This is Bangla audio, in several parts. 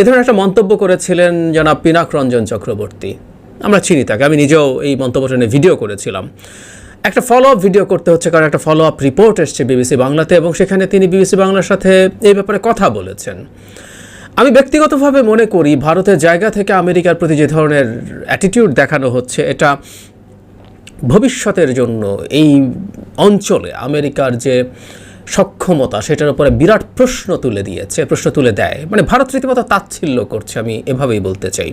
এ ধরনের একটা মন্তব্য করেছিলেন জনাব পিনাক রঞ্জন চক্রবর্তী। আমরা চিনি তাকে, আমি নিজেও এই মন্তব্যটা নিয়ে ভিডিও করেছিলাম। একটা ফলো আপ ভিডিও করতে হচ্ছে, কারণ একটা ফলো আপ রিপোর্ট এসছে বিবিসি বাংলাতে এবং সেখানে তিনি বিবিসি বাংলার সাথে এই ব্যাপারে কথা বলেছেন। আমি ব্যক্তিগতভাবে মনে করি ভারতের জায়গা থেকে আমেরিকার প্রতি যে ধরনের অ্যাটিটিউড দেখানো হচ্ছে, এটা ভবিষ্যতের জন্য এই অঞ্চলে আমেরিকার যে সক্ষমতা, সেটার উপরে বিরাট প্রশ্ন তুলে দিয়েছে, প্রশ্ন তুলে দেয়। মানে ভারত রীতিমতো তাচ্ছিল্য করছে, আমি এভাবেই বলতে চাই।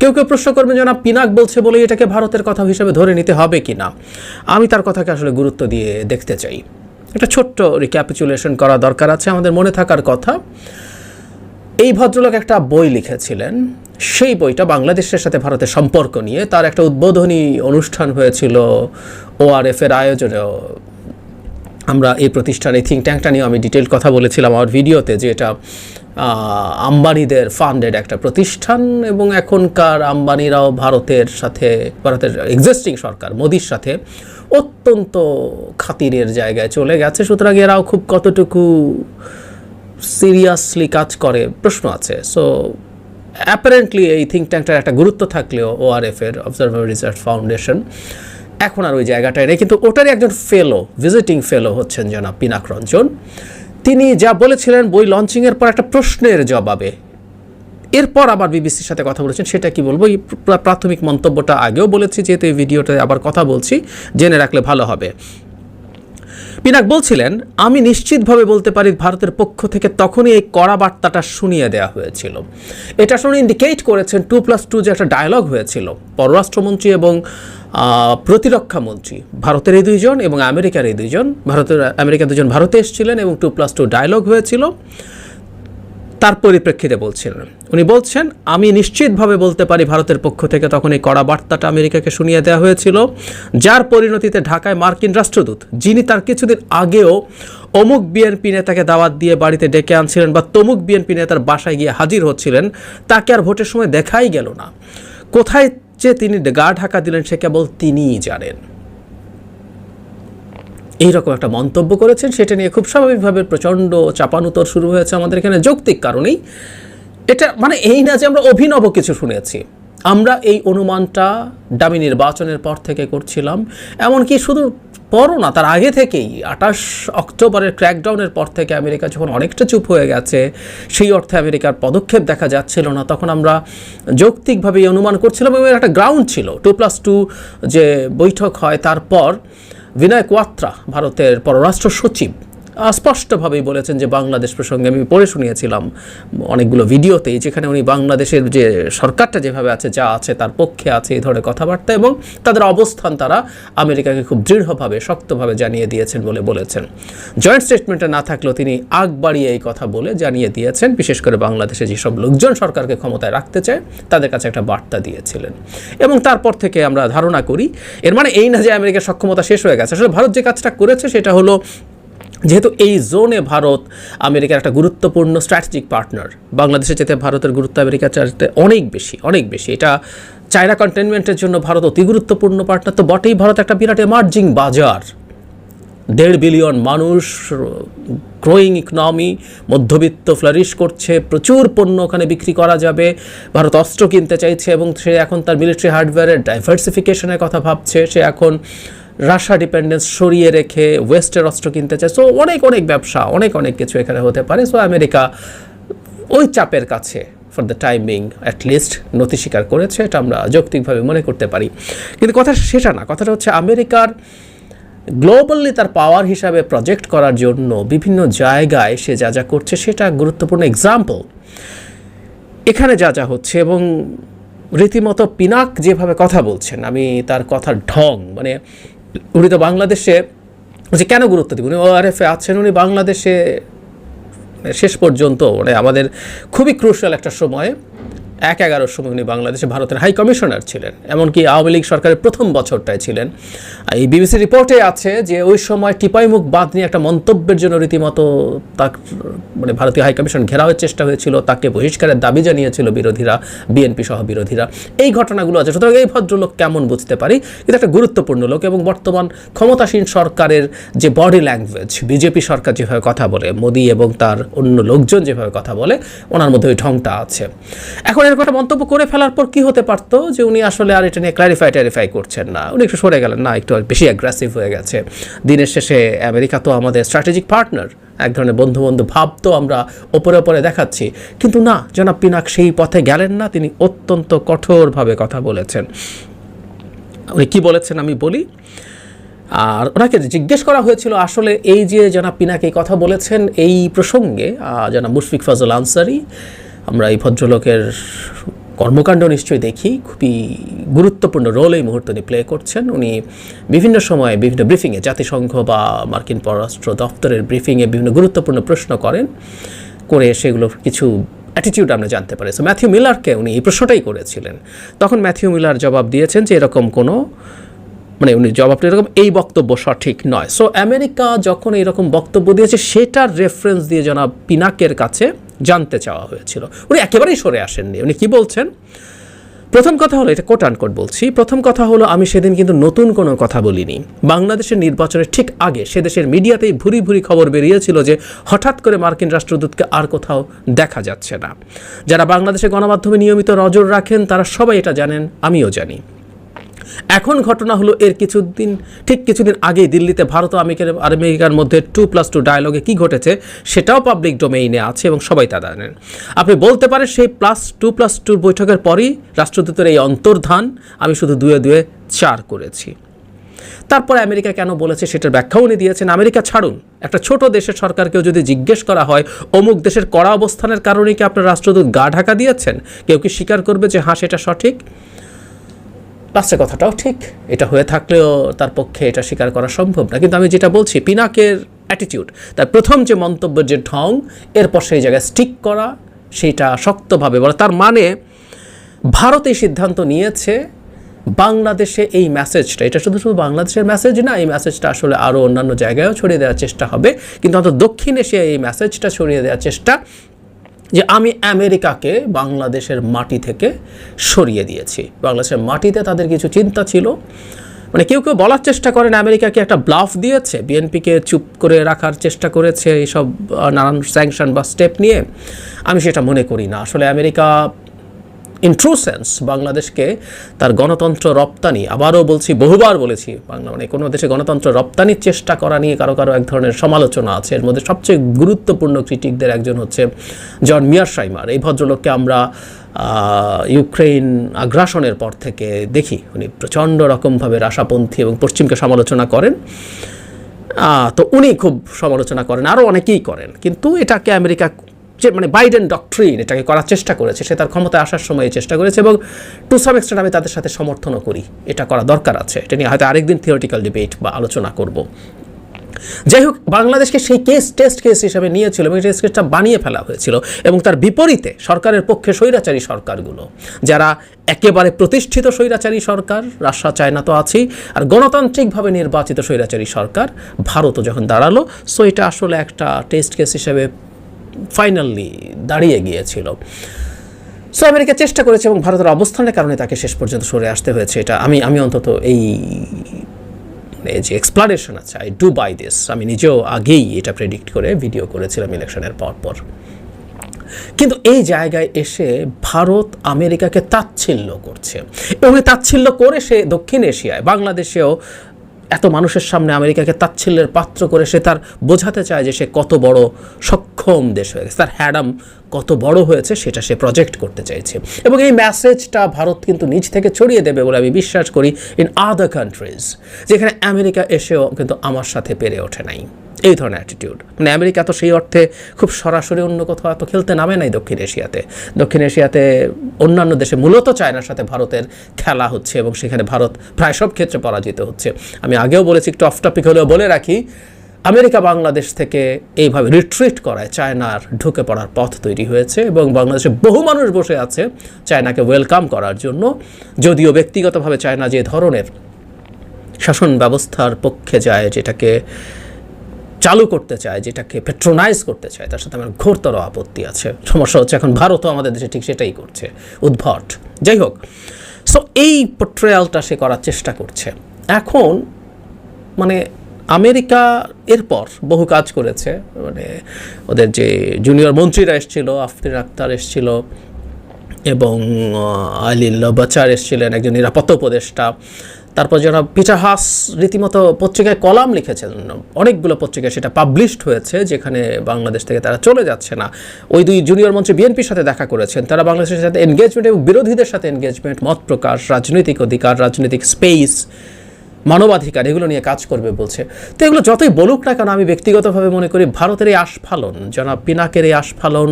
কেউ কেউ প্রশ্ন করবেন যে না পিনাক বলছে বলে এটাকে ভারতের কথা হিসেবে ধরে নিতে হবে কি না আমি তার কথাকে আসলে গুরুত্ব দিয়ে দেখতে চাই। একটা ছোট্ট রিক্যাপিচুলেশন করা দরকার আছে, আমাদের মনে থাকার কথা। এই ভদ্রলোক একটা বই লিখেছিলেন। সেই বইটা বাংলাদেশের সাথে ভারতের সম্পর্ক নিয়ে। তার একটা উদ্বোধনী অনুষ্ঠান হয়েছিল ওআরএফ এর আয়োজনে আমরা এই প্রতিষ্ঠান থিঙ্ক ট্যাঙ্কটা নিয়ে আমি ডিটেল কথা বলেছিলাম আমার ভিডিওতে যে এটা আম্বানিদের ফান্ডেড একটা প্রতিষ্ঠান এবং এখনকার আম্বানিরাও ভারতের সাথে, ভারতের এক্সিস্টিং সরকার মোদির সাথে অত্যন্ত খাতিরের জায়গায় চলে গেছে। সুতরাং এরাও খুব কতটুকু সিরিয়াসলি কাজ করে প্রশ্ন আছে। সো অ্যাপারেন্টলি এই থিঙ্ক ট্যাঙ্কটার একটা গুরুত্ব থাকলেও ওআরএফ এর অবজারভার রিসার্চ ফাউন্ডেশন এখন আর ওই জায়গাটায় নেই। কিন্তু ওটারই একজন ফেলো ভিজিটিং ফেলো হচ্ছেন জনাব পিনাক রঞ্জন। তিনি যা বলেছিলেন, বই লঞ্চিংয়ের পর একটা প্রশ্নের জবাবে। এরপর আবার বিবিসির সাথে কথা বলেছেন, সেটা কি বলব? এই প্রাথমিক মন্তব্যটা আগেও বলেছি, যেহেতু এই ভিডিওতে আবার কথা বলছি, জেনে রাখলে ভালো হবে। পিনাক বলছিলেন, আমি নিশ্চিতভাবে বলতে পারি ভারতের পক্ষ থেকে তখনই এই কড়া বার্তাটা শুনিয়ে দেওয়া হয়েছিল। এটা শুনে ইন্ডিকেট করেছেন টু প্লাস টু যে একটা ডায়লগ হয়েছিল। পররাষ্ট্রমন্ত্রী এবং প্রতিরক্ষা মন্ত্রী। ভারতের এই দুইজন এবং আমেরিকার এই দুইজন। ভারতের, আমেরিকার দুজন ভারতে এসেছিলেন এবং টু প্লাস টু ডায়লগ হয়েছিল। তার পরিপ্রেক্ষিতে বলছিলেন উনি বলছেন, আমি নিশ্চিতভাবে বলতে পারি ভারতের পক্ষ থেকে তখন এই কড়া বার্তাটা আমেরিকাকে শুনিয়ে দেওয়া হয়েছিল, যার পরিণতিতে ঢাকায় মার্কিন রাষ্ট্রদূত, যিনি তার কিছুদিন আগেও অমুক বিএনপি নেতাকে দাওয়াত দিয়ে বাড়িতে ডেকে আনছিলেন বা তমুক বিএনপি নেতার বাসায় গিয়ে হাজির হচ্ছিলেন, তাকে আর ভোটের সময় দেখাই গেল না। কোথায় যে তিনি গা ঢাকা দিলেন, সে কেবল তিনিই জানেন। এইরকম একটা মন্তব্য করেছেন, সেটা নিয়ে খুব স্বাভাবিকভাবে প্রচণ্ড চাপানুতর শুরু হয়েছে আমাদের এখানে যৌক্তিক কারণেই। এটা মানে এই না যে আমরা অভিনব কিছু শুনেছি। আমরা এই অনুমানটা ডামি নির্বাচনের পর থেকে করছিলাম। এমনকি শুধু পরও না, তার আগে থেকেই আঠাশ অক্টোবরের ক্র্যাকডাউনের পর থেকে আমেরিকা যখন অনেকটা চুপ হয়ে গেছে, সেই অর্থে আমেরিকার পদক্ষেপ দেখা যাচ্ছিল না। তখন আমরা যৌক্তিকভাবে অনুমান করছিলাম এবং একটা গ্রাউন্ড ছিল। টু প্লাস টু যে বৈঠক হয়, তারপর বিনয় কোয়াত্রা ভারতের পররাষ্ট্র সচিব। স্পষ্টভাবেই বলেছেন যে বাংলাদেশ প্রসঙ্গে আমি পড়ে শুনিয়েছিলাম অনেকগুলো ভিডিওতেই যেখানে উনি বাংলাদেশের যে সরকারটা যেভাবে আছে, যা আছে তার পক্ষে আছে এই ধরনের কথাবার্তা এবং তাদের অবস্থান তারা আমেরিকাকে খুব দৃঢ়ভাবে, শক্তভাবে জানিয়ে দিয়েছেন বলে বলেছেন। জয়েন্ট স্টেটমেন্টে না থাকলেও তিনি আগ বাড়িয়ে এই কথা বলে জানিয়ে দিয়েছেন, বিশেষ করে বাংলাদেশে যেসব লোকজন সরকারকে ক্ষমতায় রাখতে চায়, তাদের কাছে একটা বার্তা দিয়েছিলেন। এবং তারপর থেকে আমরা ধারণা করি, এর মানে এই না যে আমেরিকার সক্ষমতা শেষ হয়ে গেছে। আসলে ভারত যে কাজটা করেছে সেটা হলো যেহেতু এই জোনে ভারত আমেরিকার একটা গুরুত্বপূর্ণ স্ট্র্যাটেজিক পার্টনার বাংলাদেশের চেয়ে ভারতের গুরুত্ব আমেরিকার চাইতে অনেক বেশি অনেক বেশি। এটা চায়না কন্টেনমেন্টের জন্য ভারত অতি গুরুত্বপূর্ণ পার্টনার তো বটেই ভারত একটা বিরাট এমার্জিং বাজার। দেড় বিলিয়ন মানুষ গ্রোয়িং ইকনমি মধ্যবিত্ত ফ্লারিশ করছে, প্রচুর পণ্য ওখানে বিক্রি করা যাবে। ভারত অস্ত্র কিনতে চাইছে এবং সে এখন তার মিলিটারি হার্ডওয়্যারের ডাইভার্সিফিকেশনের কথা ভাবছে। সে এখন রাশিয়া ডিপেন্ডেন্স সরিয়ে রেখে ওয়েস্টের অস্ত্র কিনতে চায়। সো অনেক অনেক ব্যবসা, অনেক অনেক কিছু এখানে হতে পারে। সো আমেরিকা ওই চাপের কাছে for the timing at least নথি স্বীকার করেছে, এটা আমরা যৌক্তিকভাবে মনে করতে পারি। কিন্তু কথা সেটা না, কথাটা হচ্ছে আমেরিকার গ্লোবালি তার পাওয়ার হিসাবে প্রজেক্ট করার জন্য বিভিন্ন জায়গায় সে যা যা করছে, সেটা গুরুত্বপূর্ণ এক্সাম্পল এখানে যা যা হচ্ছে এবং রীতিমতো পিনাক যেভাবে কথা বলছেন, আমি তার কথার ঢং মানে উনি তো বাংলাদেশে, যে কেন গুরুত্ব দিব? উনি ও আর ওআরএফে আছেন, উনি বাংলাদেশে শেষ পর্যন্ত মানে আমাদের খুবই ক্রুশাল একটা সময়ে। এক এগারোর সময় উনি বাংলাদেশে ভারতের হাই কমিশনার ছিলেন, এমনকি আওয়ামী লীগ সরকারের প্রথম বছরটায় ছিলেন। এই বিবিসি রিপোর্টে আছে যে ওই সময় টিপাইমুখ বাদ নিয়ে একটা মন্তব্যের জন্য রীতিমতো তাক মানে ভারতীয় হাই কমিশন ঘেরাওয়ের চেষ্টা হয়েছিল, তাকে বহিষ্কারের দাবি জানিয়েছিল বিরোধীরা, বিএনপি সহ বিরোধীরা। এই ঘটনাগুলো আছে। সুতরাং এই ভদ্রলোক কেমন বুঝতে পারি? কিন্তু একটা গুরুত্বপূর্ণ লোক এবং বর্তমান ক্ষমতাসীন সরকারের যে বডি ল্যাঙ্গুয়েজ বিজেপি সরকার যেভাবে কথা বলে, মোদী এবং তার অন্য লোকজন যেভাবে কথা বলে, ওনার মধ্যে ওই ঢংটা আছে। এখন এরকম একটা মন্তব্য করে ফেলার পর কি হতে পারতো যে উনি আসলে আর এটা নিয়ে ক্ল্যারিফাই ট্যারিফাই করছেন না? উনি একটু সরে গেলেন। না, একটু বেশি অ্যাগ্রেসিভ হয়ে গেছে। দিনের শেষে আমেরিকা তো আমাদের স্ট্র্যাটেজিক পার্টনার এক ধরনের বন্ধু বন্ধু ভাব তো আমরা ওপরে ওপরে দেখাচ্ছি। কিন্তু না, জনাব পিনাক সেই পথে গেলেন না। তিনি অত্যন্ত কঠোরভাবে কথা বলেছেন। উনি কী বলেছেন আমি বলি? আর ওনাকে জিজ্ঞেস করা হয়েছিল, আসলে এই যে জনাব পিনাক কথা বলেছেন, এই প্রসঙ্গে জনাব মুশফিক ফজল আনসারি আমরা এই ভদ্রলোকের কর্মকাণ্ড নিশ্চয়ই দেখি। খুবই গুরুত্বপূর্ণ রোল এই মুহূর্তে উনি প্লে করছেন। উনি বিভিন্ন সময়ে বিভিন্ন ব্রিফিংয়ে জাতিসংঘ বা মার্কিন পররাষ্ট্র দপ্তরের ব্রিফিংয়ে বিভিন্ন গুরুত্বপূর্ণ প্রশ্ন করেন। করে সেগুলোর কিছু অ্যাটিটিউড আমরা জানতে পারি। সো ম্যাথিউ মিলারকে উনি এই প্রশ্নটাই করেছিলেন। তখন ম্যাথিউ মিলার জবাব দিয়েছেন যে এরকম কোনো মানে উনি জবাবটা এরকম, এই বক্তব্য সঠিক নয়। সো আমেরিকা যখন এরকম বক্তব্য দিয়েছে, সেটার রেফারেন্স দিয়ে জনাব পিনাকের কাছে জানতে চাওয়া হয়েছিল। উনি একেবারেই সরে আসেননি। উনি কি বলছেন? প্রথম কথা হলো, এটা কোট আনকোট বলছি, প্রথম কথা হলো, আমি সেদিন কিন্তু নতুন কোনো কথা বলিনি। বাংলাদেশের নির্বাচনের ঠিক আগে সে দেশের মিডিয়াতেই ভুরি ভুরি খবর বেরিয়েছিল যে, হঠাৎ করে মার্কিন রাষ্ট্রদূতকে আর কোথাও দেখা যাচ্ছে না। যারা বাংলাদেশের গণমাধ্যমে নিয়মিত নজর রাখেন, তারা সবাই এটা জানেন, আমিও জানি। এখন ঘটনা হলো এর কিছুদিন, ঠিক কিছুদিন আগেই দিল্লিতে ভারত ও আমেরিকার আমেরিকার মধ্যে টু প্লাস টু ডায়ালগে কী ঘটেছে সেটাও পাবলিক ডোমেইনে আছে এবং সবাই তা জানেন। আপনি বলতে পারেন সেই প্লাস টু প্লাস টুর বৈঠকের পরই রাষ্ট্রদূতের এই অন্তর্ধান আমি শুধু দুয়ে দুয়ে চার করেছি। তারপরে আমেরিকা কেন বলেছে সেটার ব্যাখ্যাও উনি দিয়েছেন। আমেরিকা ছাড়ুন, একটা ছোট দেশের সরকারকেও যদি জিজ্ঞেস করা হয়, অমুক দেশের কড়া অবস্থানের কারণে কি আপনার রাষ্ট্রদূত গা ঢাকা দিয়েছেন? কেউ কি স্বীকার করবে যে হ্যাঁ সেটা সঠিক? লাস্টের কথাটাও ঠিক। এটা হয়ে থাকলেও তার পক্ষে এটা স্বীকার করা সম্ভব না। কিন্তু আমি যেটা বলছি, পিনাকের অ্যাটিটিউড তার প্রথম যে মন্তব্যের যে ঢং, এরপর সেই জায়গায় স্টিক করা, সেটা শক্তভাবে বলা। তার মানে ভারত এই সিদ্ধান্ত নিয়েছে, বাংলাদেশে এই মেসেজটা এটা শুধু শুধু বাংলাদেশের মেসেজ না, এই মেসেজটা আসলে আরও অন্যান্য জায়গায়ও ছড়িয়ে দেওয়ার চেষ্টা হবে। কিন্তু অন্তত দক্ষিণ এশিয়ায় এই মেসেজটা ছড়িয়ে দেওয়ার চেষ্টা যে আমি আমেরিকাকে বাংলাদেশের মাটি থেকে সরিয়ে দিয়েছি। বাংলাদেশের মাটিতে তাদের কিছু চিন্তা ছিল। মানে কেউ কেউ বলার চেষ্টা করেন আমেরিকাকে একটা ব্লাফ দিয়েছে? বিএনপিকে চুপ করে রাখার চেষ্টা করেছে এইসব নানান স্যাংশন বা স্টেপ নিয়ে। আমি সেটা মনে করি না। আসলে আমেরিকা ইন ট্রু সেন্স বাংলাদেশকে তার গণতন্ত্র রপ্তানি, আবারও বলছি, বহুবার বলেছি, বাংলা মানে কোনো দেশে গণতন্ত্র রপ্তানির চেষ্টা করা নিয়ে কারও কারও এক ধরনের সমালোচনা আছে। এর মধ্যে সবচেয়ে গুরুত্বপূর্ণ ক্রিটিকদের একজন হচ্ছে জন মিয়ার সাইমার এই ভদ্রলোককে আমরা ইউক্রেন আগ্রাসনের পর থেকে দেখি। উনি প্রচণ্ড রকমভাবে রাশাপন্থী এবং পশ্চিমকে সমালোচনা করেন। তো উনি খুব সমালোচনা করেন, আরও অনেকেই করেন। কিন্তু এটাকে আমেরিকা যে মানে বাইডেন ডক্ট্রিন এটাকে করার চেষ্টা করেছে, সে তার ক্ষমতায় আসার সময় এই চেষ্টা করেছে এবং টু সাম এক্সটেন্ট আমি তাদের সাথে সমর্থনও করি, এটা করা দরকার আছে, এটা নিয়ে হয়তো আরেকদিন থিওরিটিক্যাল ডিবেট বা আলোচনা করব। যাই হোক, বাংলাদেশকে সেই কেস টেস্ট কেস হিসেবে নিয়েছিল এবং টেস্ট কেসটা বানিয়ে ফেলা হয়েছিল এবং তার বিপরীতে সরকারের পক্ষে স্বৈরাচারী সরকারগুলো, যারা একেবারে প্রতিষ্ঠিত স্বৈরাচারী সরকার রাশিয়া চায়না তো আছেই, আর গণতান্ত্রিকভাবে নির্বাচিত স্বৈরাচারী সরকার, ভারতও যখন দাঁড়াল সো এটা আসলে একটা টেস্ট কেস হিসেবে ফাইনালি দাঁড়িয়ে গিয়েছিল। সো আমেরিকা চেষ্টা করেছে এবং ভারতের অবস্থানের কারণে তাকে শেষ পর্যন্ত সরে আসতে হয়েছে। এটা আমি আমি অন্তত এই মানে যে এক্সপ্লানেশন আছে আই ডু বাই দিস আমি নিজেও আগেই এটা প্রেডিক্ট করে ভিডিও করেছিলাম ইলেকশনের পর পর। কিন্তু এই জায়গায় এসে ভারত আমেরিকাকে তাচ্ছিল্য করছে এবং তাচ্ছিল্য করে সে দক্ষিণ এশিয়ায়, বাংলাদেশেও এত মানুষের সামনে আমেরিকাকে তাচ্ছিল্যের পাত্র করে সে তার বোঝাতে চায় যে সে কত বড় সক্ষম দেশ হয়ে গেছে। তার হ্যাডাম কত বড় হয়েছে সেটা সে প্রজেক্ট করতে চাইছে। এবং এই মেসেজটা ভারত কিন্তু নিজ থেকে ছড়িয়ে দেবে বলে আমি বিশ্বাস করি ইন আদার কান্ট্রিজ যেখানে আমেরিকা এসেও কিন্তু আমার সাথে পেরে ওঠে নাই। এই ধরনের অ্যাটিটিউড মানে আমেরিকা তো সেই অর্থে খুব সরাসরি অন্য কোথাও এত খেলতে নামে নাই দক্ষিণ এশিয়াতে। দক্ষিণ এশিয়াতে অন্যান্য দেশে মূলত চায়নার সাথে ভারতের খেলা হচ্ছে এবং সেখানে ভারত প্রায় সব ক্ষেত্রে পরাজিত হচ্ছে। আমি আগেও বলেছি একটু অফ টপিক হলেও বলে রাখি আমেরিকা, বাংলাদেশ থেকে এইভাবে রিট্রিট করায় চায়নার ঢুকে পড়ার পথ তৈরি হয়েছে এবং বাংলাদেশে বহু মানুষ বসে আছে চায়নাকে ওয়েলকাম করার জন্য। যদিও ব্যক্তিগতভাবে চায়না যে ধরনের শাসন ব্যবস্থার পক্ষে যায়, যেটাকে চালু করতে চায়, যেটাকে পেট্রোনাইজ করতে চায়, তার সাথে আমার ঘোরতর আপত্তি আছে। সমস্যা হচ্ছে এখন ভারতও আমাদের দেশে ঠিক সেটাই করছে, উদ্ভট। যাই হোক সো এই পোট্রেয়ালটা সে করার চেষ্টা করছে। এখন মানে আমেরিকা এরপর বহু কাজ করেছে মানে ওদের যে জুনিয়র মন্ত্রীরা এসেছিল, আফরিন আক্তার এসেছিল এবং আলিল বাচার এসেছিলেন, একজন নিরাপত্তা উপদেষ্টা। তারপর যারা পিটার হাস রীতিমতো পত্রিকায় কলাম লিখেছেন, অনেকগুলো পত্রিকায় সেটা পাবলিশড হয়েছে, যেখানে বাংলাদেশ থেকে তারা চলে যাচ্ছে না। ওই দুই জুনিয়র মন্ত্রী বিএনপির সাথে দেখা করেছেন। তারা বাংলাদেশের সাথে এনগেজমেন্ট এবং বিরোধীদের সাথে এনগেজমেন্ট মত প্রকাশ, রাজনৈতিক অধিকার, রাজনৈতিক স্পেস মানবাধিকার, এগুলো নিয়ে কাজ করবে বলছে। তো এগুলো যতই বলুক না কেন আমি ব্যক্তিগতভাবে মনে করি ভারতের এই আস্ফালন, জনাব পিনাকের এই আস্ফালন,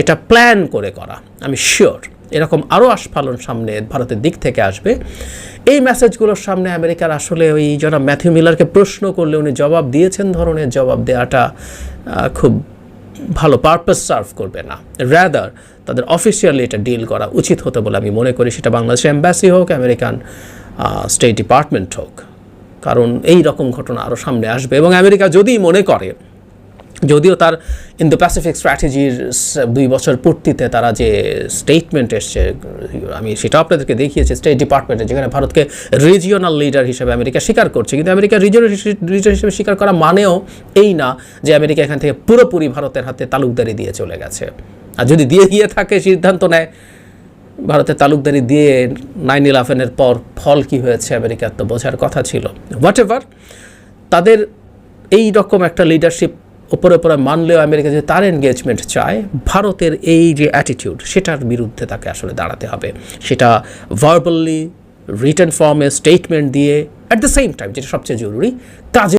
এটা প্ল্যান করে করা, আমি শিওর এরকম আরও আস্ফালন সামনে ভারতের দিক থেকে আসবে। এই মেসেজগুলোর সামনে আমেরিকার আসলে ওই জনাব ম্যাথিউ মিলারকে প্রশ্ন করলে উনি জবাব দিয়েছেন ধরনের, জবাব দেওয়াটা খুব ভালো পারপাস সার্ভ করবে না। র্যাদার তাদের অফিসিয়ালি এটা ডিল করা উচিত হতো বলে আমি মনে করি, সেটা বাংলাদেশের এম্বাসি হোক আমেরিকান স্টেট ডিপার্টমেন্ট হোক। কারণ এই রকম ঘটনা আরও সামনে আসবে। এবং আমেরিকা যদি মনে করে, যদিও তার ইন্দো প্যাসিফিক স্ট্র্যাটেজির দুই বছর পূর্তিতে তারা যে স্টেটমেন্ট এসছে, আমি সেটা আপনাদেরকে দেখিয়েছি স্টেট ডিপার্টমেন্টে যেখানে ভারতকে রিজিওনাল লিডার হিসেবে আমেরিকা স্বীকার করছে। কিন্তু আমেরিকা রিজিওনাল লিডার হিসেবে স্বীকার করা মানেও এই না যে আমেরিকা এখান থেকে পুরোপুরি ভারতের হাতে তালুকদারি দিয়ে চলে গেছে। আর যদি দিয়ে গিয়ে থাকে, সিদ্ধান্ত নেয় ভারতের তালুকদারি দিয়ে নাইন ইলেভেনের পর ফল কি হয়েছে আমেরিকার? তো বোঝার কথা ছিল। হোয়াট এভার তাদের এই রকম একটা লিডারশিপ ওপরে ওপরে মানলেও আমেরিকা যে তার এনগেজমেন্ট চায়, ভারতের এই যে অ্যাটিটিউড সেটার বিরুদ্ধে তাকে আসলে দাঁড়াতে হবে। সেটা ভার্বালি রিটার্ন ফর্মে স্টেটমেন্ট দিয়ে অ্যাট দ্য সেম টাইম যেটা সবচেয়ে জরুরি, কাজে